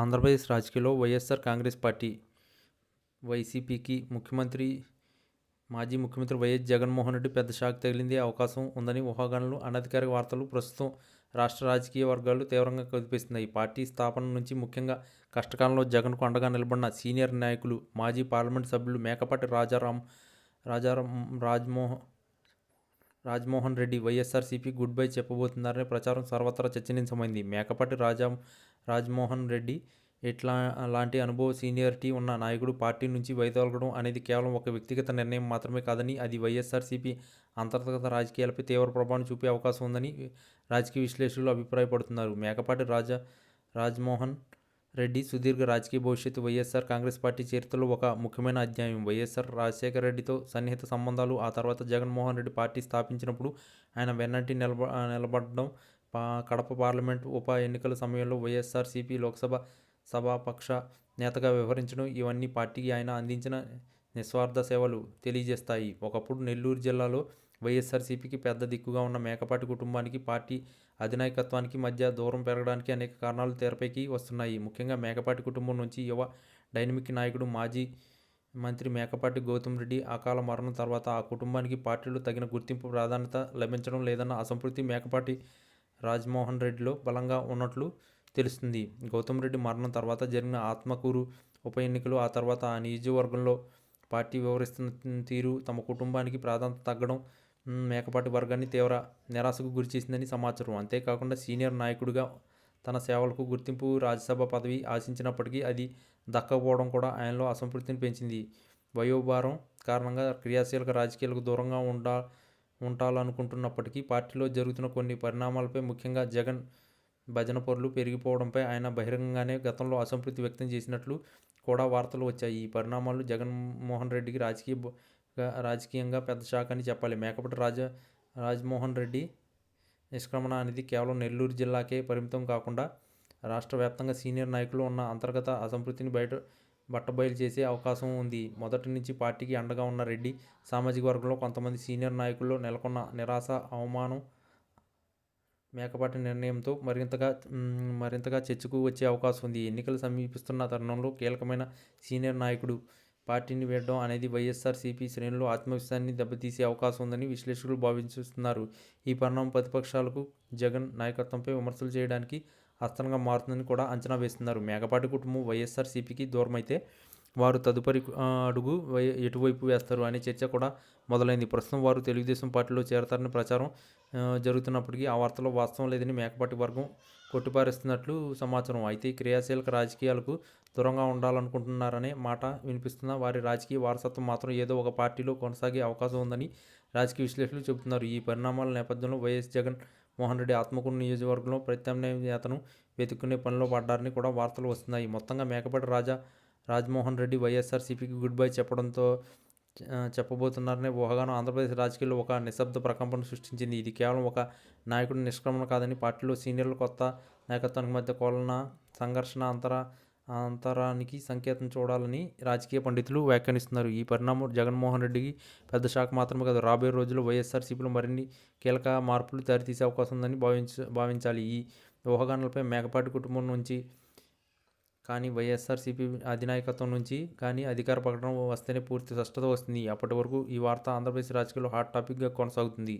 ఆంధ్రప్రదేశ్ రాజకీయాల్లో వైఎస్ఆర్ కాంగ్రెస్ పార్టీ వైసీపీకి ముఖ్యమంత్రి మాజీ ముఖ్యమంత్రి వైఎస్ జగన్మోహన్ రెడ్డి పెద్ద షాక్ తగిలిందే అవకాశం ఉందని ఊహాగానాలు అనధికారిక వార్తలు ప్రస్తుతం రాష్ట్ర రాజకీయ వర్గాలు తీవ్రంగా కదిపిస్తున్నాయి. పార్టీ స్థాపన నుంచి ముఖ్యంగా కష్టకాలంలో జగన్కు అండగా నిలబడిన సీనియర్ నాయకులు మాజీ పార్లమెంట్ సభ్యులు Mekapati Rajaram Rajaram Rajmohan Rajmohan Reddy YSRCP good bye చెప్పబోతున్నారనే ప్రచారం సర్వత్రా చర్చనీయమైంది మేకపాటి రాజా రాజ్మోహన్ రెడ్డి. ఇట్లా లాంటి అనుభవ సీనియారిటీ ఉన్న నాయకుడు పార్టీ నుంచి వైదొలగడం అనేది కేవలం ఒక వ్యక్తిగత నిర్ణయం మాత్రమే కాదని అది వైఎస్ఆర్సీపీ అంతర్గత రాజకీయాలపై తీవ్ర ప్రభావం చూపే అవకాశం ఉందని రాజకీయ విశ్లేషకులు అభిప్రాయపడుతున్నారు. మేకపాటి రాజా రాజ్మోహన్ రెడ్డి సుదీర్ఘ రాజకీయ భవిష్యత్తు వైఎస్ఆర్ కాంగ్రెస్ పార్టీ చరిత్రలో ఒక ముఖ్యమైన అధ్యాయం. వైఎస్ఆర్ రాజశేఖర రెడ్డితో సన్నిహిత సంబంధాలు ఆ తర్వాత జగన్మోహన్ రెడ్డి పార్టీ స్థాపించినప్పుడు ఆయన వెన్నంటి నిలబ నిలబడడం కడప పార్లమెంట్ ఉప ఎన్నికల సమయంలో వైఎస్ఆర్సీపీ లోక్సభ సభాపక్ష నేతగా వ్యవహరించడం ఇవన్నీ పార్టీకి ఆయన అందించిన నిస్వార్థ సేవలు తెలియజేస్తాయి. ఒకప్పుడు నెల్లూరు జిల్లాలో వైఎస్ఆర్సీపీకి పెద్ద దిక్కుగా ఉన్న మేకపాటి కుటుంబానికి పార్టీ అధినాయకత్వానికి మధ్య దూరం పెరగడానికి అనేక కారణాలు తెరపైకి వస్తున్నాయి. ముఖ్యంగా మేకపాటి కుటుంబం నుంచి యువ డైనమిక్ నాయకుడు మాజీ మంత్రి మేకపాటి గౌతమ్ రెడ్డి అకాల మరణం తర్వాత ఆ కుటుంబానికి పార్టీలో తగిన గుర్తింపు ప్రాధాన్యత లభించడం లేదన్న అసంతృప్తి మేకపాటి రాజ్మోహన్ రెడ్డిలో బలంగా ఉన్నట్లు తెలుస్తుంది. గౌతమ్ రెడ్డి మరణం తర్వాత జరిగిన ఆత్మకూరు ఉప ఎన్నికలు ఆ తర్వాత ఆ నియోజకవర్గంలో పార్టీ వ్యవహరిస్తున్న తీరు తమ కుటుంబానికి ప్రాధాన్యత తగ్గడం మేకపాటి వర్గాన్ని తీవ్ర నిరాశకు గురిచేసిందని సమాచారం. అంతేకాకుండా సీనియర్ నాయకుడిగా తన సేవలకు గుర్తింపు రాజ్యసభ పదవి ఆశించినప్పటికీ అది దక్కకపోవడం కూడా ఆయనలో అసంతృప్తిని పెంచింది. వయోభారం కారణంగా క్రియాశీలక రాజకీయాలకు దూరంగా ఉండా ఉంటాలనుకుంటున్నప్పటికీ పార్టీలో జరుగుతున్న కొన్ని పరిణామాలపై ముఖ్యంగా జగన్ భజన పొరలు పెరిగిపోవడంపై ఆయన బహిరంగంగానే గతంలో అసంతృప్తి వ్యక్తం చేసినట్లు కూడా వార్తలు వచ్చాయి. ఈ పరిణామాలు జగన్మోహన్ రెడ్డికి రాజకీయ రాజకీయంగా పెద్ద షాక్ అని చెప్పాలి. మేకపటి రాజ రాజ్మోహన్ రెడ్డి నిష్క్రమణ అనేది కేవలం నెల్లూరు జిల్లాకే పరిమితం కాకుండా రాష్ట్ర వ్యాప్తంగా సీనియర్ నాయకులు ఉన్న అంతర్గత అసంతృప్తిని బయట బట్టబయలు చేసే అవకాశం ఉంది. మొదటి నుంచి పార్టీకి అండగా ఉన్న రెడ్డి సామాజిక వర్గంలో కొంతమంది సీనియర్ నాయకుల్లో నెలకొన్న నిరాశ అవమానం మేకపాటి నిర్ణయంతో మరింతగా మరింతగా చర్చకు వచ్చే అవకాశం ఉంది. ఎన్నికలు సమీపిస్తున్న తరుణంలో కీలకమైన సీనియర్ నాయకుడు పార్టీని వీడడం అనేది వైఎస్ఆర్సీపీ శ్రేణులు ఆత్మవిశ్వాసాన్ని దెబ్బతీసే అవకాశం ఉందని విశ్లేషకులు భావిస్తున్నారు. ఈ పరిణామం ప్రతిపక్షాలకు జగన్ నాయకత్వంపై విమర్శలు చేయడానికి అస్త్రంగా మారుతుందని కూడా అంచనా వేస్తున్నారు. మేకపాటి కుటుంబం వైఎస్ఆర్సీపీకి దూరమైతే వారు తదుపరి అడుగు వై- ఎటువైపు వేస్తారు అనే చర్చ కూడా మొదలైంది. ప్రస్తుతం వారు తెలుగుదేశం పార్టీలో చేరతారని ప్రచారం జరుగుతున్నప్పటికీ ఆ వార్తలో వాస్తవం లేదని మేకపాటి వర్గం కొట్టిపారేస్తున్నట్లు సమాచారం. అయితే క్రియాశీలక రాజకీయాలకు దూరంగా ఉండాలనుకుంటున్నారనే మాట వినిపిస్తున్న వారి రాజకీయ వారసత్వం మాత్రం ఏదో ఒక పార్టీలో కొనసాగే అవకాశం ఉందని రాజకీయ విశ్లేషకులు చెబుతున్నారు. ఈ పరిణామాల నేపథ్యంలో వైఎస్ జగన్ మోహన్ రెడ్డి ఆత్మకూరు నియోజకవర్గంలో ప్రత్యామ్నాయ నేతను వెతుక్కునే పనిలో పడ్డారని కూడా వార్తలు వస్తున్నాయి. మొత్తంగా మేకపాటి రాజా రాజ్మోహన్ రెడ్డి వైఎస్ఆర్సీపీకి గుడ్ బై చెప్పడంతో చెప్పబోతున్నారనే ఊహగానం ఆంధ్రప్రదేశ్ రాజకీయాల్లో ఒక నిశ్శబ్ద ప్రకంపన సృష్టించింది. ఇది కేవలం ఒక నాయకుడి నిష్క్రమణ కాదని పార్టీలో సీనియర్లు కొత్త నాయకత్వానికి మధ్య కోలన సంఘర్షణ అంతర అంతరానికి సంకేతం చూడాలని రాజకీయ పండితులు వ్యాఖ్యానిస్తున్నారు. ఈ పరిణామం జగన్మోహన్ రెడ్డికి పెద్ద షాక్ మాత్రమే కాదు రాబోయే రోజుల్లో వైఎస్ఆర్సీపీలో మరిన్ని కీలక మార్పులు దారితీసే అవకాశం ఉందని భావించ భావించాలి. ఈ ఊహగానలపై మేకపాటి కుటుంబం నుంచి కానీ వైఎస్ఆర్సీపీ అధినాయకత్వం నుంచి కానీ అధికార ప్రకటన వస్తేనే పూర్తి స్పష్టత వస్తుంది. అప్పటి వరకు ఈ వార్త ఆంధ్రప్రదేశ్ రాజకీయాల్లో హాట్ టాపిక్గా కొనసాగుతుంది.